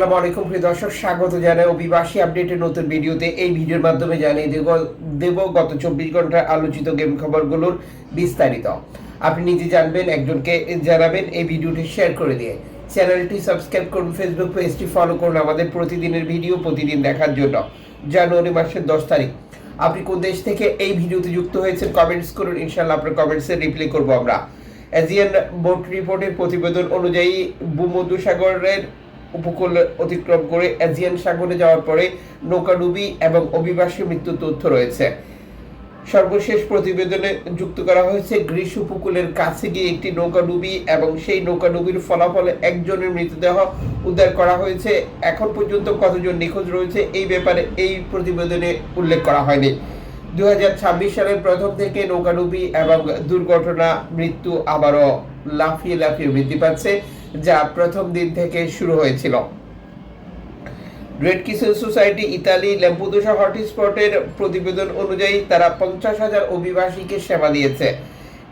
আসসালামু আলাইকুম, প্রিয় দর্শক, স্বাগত জানাই অভিবাসী আপডেটের নতুন ভিডিওতে। এই ভিডিওর মাধ্যমে জানিয়ে দেব দেব গত চব্বিশ ঘণ্টার আলোচিত গেম খবরগুলোর বিস্তারিত। আপনি নিজে জানবেন, একজনকে জানাবেন, এই ভিডিওটি শেয়ার করে দিয়ে। চ্যানেলটি সাবস্ক্রাইব করুন, ফেসবুক পেজটি ফলো করুন আমাদের প্রতিদিনের ভিডিও প্রতিদিন দেখার জন্য। জানুয়ারি মাসের দশ তারিখ। আপনি কোন দেশ থেকে এই ভিডিওতে যুক্ত হয়েছেন কমেন্টস করুন ইনশাল্লাহ আপনার কমেন্টসে রিপ্লাই করব আমরা। এজিয়ান বোট রিপোর্টের প্রতিবেদন অনুযায়ী ভূমধ্যসাগরের উপকূল অতিক্রম করে এজিয়ান সাগরে যাওয়ার পরে নৌকাডুবি এবং অভিবাসী মৃত্যুর তথ্য রয়েছে। সর্বশেষ প্রতিবেদনে যুক্ত করা হয়েছে, গ্রীষ্ম উপকূলের কাছে গিয়ে একটি নৌকাডুবি এবং সেই নৌকাডুবির ফলাফলে একজনের মৃতদেহ উদ্ধার করা হয়েছে। এখন পর্যন্ত কতজন নিখোঁজ রয়েছে এই ব্যাপারে এই প্রতিবেদনে উল্লেখ করা হয়নি। দুই হাজার ছাব্বিশ সালের প্রথম থেকে নৌকাডুবি এবং দুর্ঘটনা মৃত্যু আবারও লাফিয়ে লাফিয়ে বৃদ্ধি পাচ্ছে। যা প্রথম দিন থেকে শুরু হয়েছিল। রেড কিসেল সোসাইটি ইতালি ল্যাম্পুদোসা হটস্পটের প্রতিবেদন অনুযায়ী তারা পঞ্চাশ হাজার অভিবাসীকে সেবা দিয়েছে।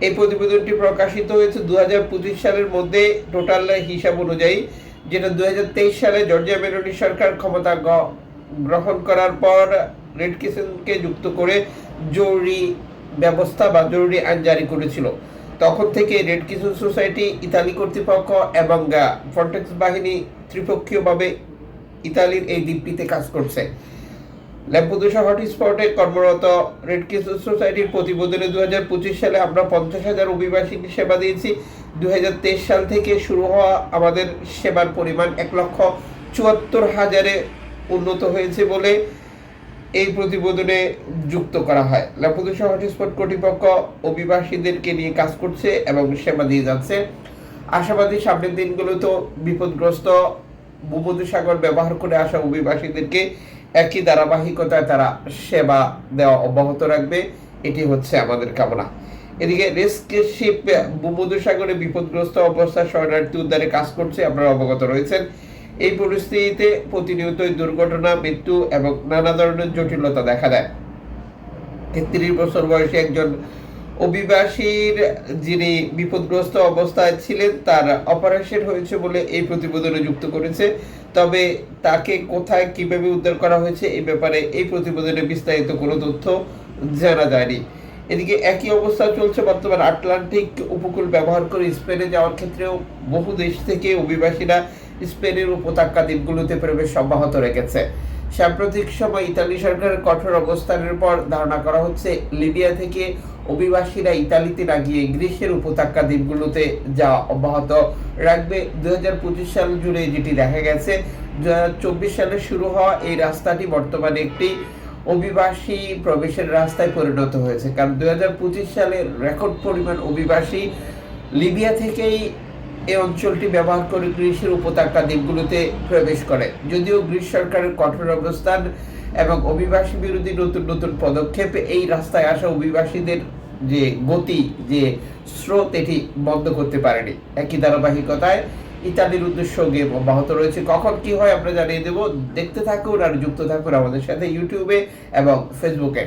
এই প্রতিবেদনটি প্রকাশিত হয়েছে দু সালের মধ্যে। টোটাল হিসাব অনুযায়ী যেটা দুই হাজার তেইশ সালে জর্জিয়া মেলোনি সরকার ক্ষমতা গ্রহণ করার পর রেড কিসেনকে যুক্ত করে জরুরি ব্যবস্থা বা জরুরি আইন জারি করেছিল। তখন থেকে রেড কিসেন সোসাইটি ইতালি কর্তৃপক্ষ এবং ফ্রন্টেক্স বাহিনী ত্রিপক্ষীয়ভাবে ইতালির এই দ্বীপটিতে কাজ করছে। ল্যাম্পুদোসা হটস্পটে কর্মরত রেড ক্রিসেন্ট সোসাইটির প্রতিবেদনে দুই হাজার পঁচিশ সালে আমরা পঞ্চাশ হাজার অভিবাসীকে সেবা দিয়েছি। দুই হাজার তেইশ সাল থেকে শুরু হওয়া আমাদের সেবার পরিমাণ এক লক্ষ চুয়াত্তর হাজারে উন্নত হয়েছে বলে এই প্রতিবেদনে যুক্ত করা হয়। ল্যাম্পুদোসা হটস্পট কর্তৃপক্ষ অভিবাসীদেরকে নিয়ে কাজ করছে এবং সেবা দিয়ে যাচ্ছে। আশাবাদী সামনের দিনগুলোতেও বিপদগ্রস্ত ভূমধ্যসাগর ব্যবহার করে আসা অভিবাসীদেরকে একই ধারাবাহিকতায় তারা সেবা দেওয়া অব্যাহত রাখবে। এটি হচ্ছে আমাদের কামনা। এদিকে রেস্কিউ শিপ ভূমধ্যসাগরে বিপদগ্রস্ত অবস্থায় শরণার্থী উদ্ধারে কাজ করছে। আপনারা অবগত রয়েছেন। এই পরিস্থিতিতে প্রতিনিয়তই দুর্ঘটনা, মৃত্যু এবং নানা ধরনের জটিলতা দেখা দেয়। তেত্রিশ বছর বয়সে একজন অভিবাসীর যিনি বিপদগ্রস্ত অবস্থায় ছিলেন, তার অপারেশন হয়েছে বলে এই প্রতিবেদনে যুক্ত করেছে। তবে তাকে কোথায়, কীভাবে উদ্ধার করা হয়েছে এই ব্যাপারে এই প্রতিবেদনে বিস্তারিত কোনো তথ্য জানা যায়নি। এদিকে একই অবস্থা চলছে বর্তমান। আটলান্টিক উপকূল ব্যবহার করে স্পেনে যাওয়ার ক্ষেত্রেও বহু দেশ থেকে অভিবাসীরা স্পেনের উপত্যকা দ্বীপগুলোতে প্রবেশ অব্যাহত রেখেছে। সাম্প্রতিক সময় ইতালি সরকারের কঠোর অবস্থানের পর ধারণা করা হচ্ছে, লিবিয়া থেকে অভিবাসীরা ইতালিতে না গিয়ে গ্রীসের উপত্যকা দ্বীপগুলোতে যাওয়া অব্যাহত রাখবে। দুই হাজার পঁচিশ সাল জুড়ে যেটি দেখা গেছে দু হাজার চব্বিশ সালে শুরু হওয়া এই রাস্তাটি বর্তমানে একটি অভিবাসী প্রবেশের রাস্তায় পরিণত হয়েছে। কারণ দুই সালে রেকর্ড পরিমাণ অভিবাসী লিবিয়া থেকেই এই অঞ্চলটি ব্যবহার করে গ্রীসের উপত্যকা দ্বীপগুলোতে প্রবেশ করে। যদিও গ্রিস সরকারের কঠোর অবস্থান এবং অভিবাসী বিরোধী নতুন নতুন পদক্ষেপ, এই রাস্তায় আসা অভিবাসীদের যে গতি, যে স্রোত, এটি বন্ধ করতে পারেনি। একই ধারাবাহিকতায় ইতালির উদ্দেশ্য গেম অব্যাহত রয়েছে। কখন কি হয় আমরা জানিয়ে দেব। দেখতে থাকুন আর যুক্ত থাকুন আমাদের সাথে ইউটিউবে এবং ফেসবুকে।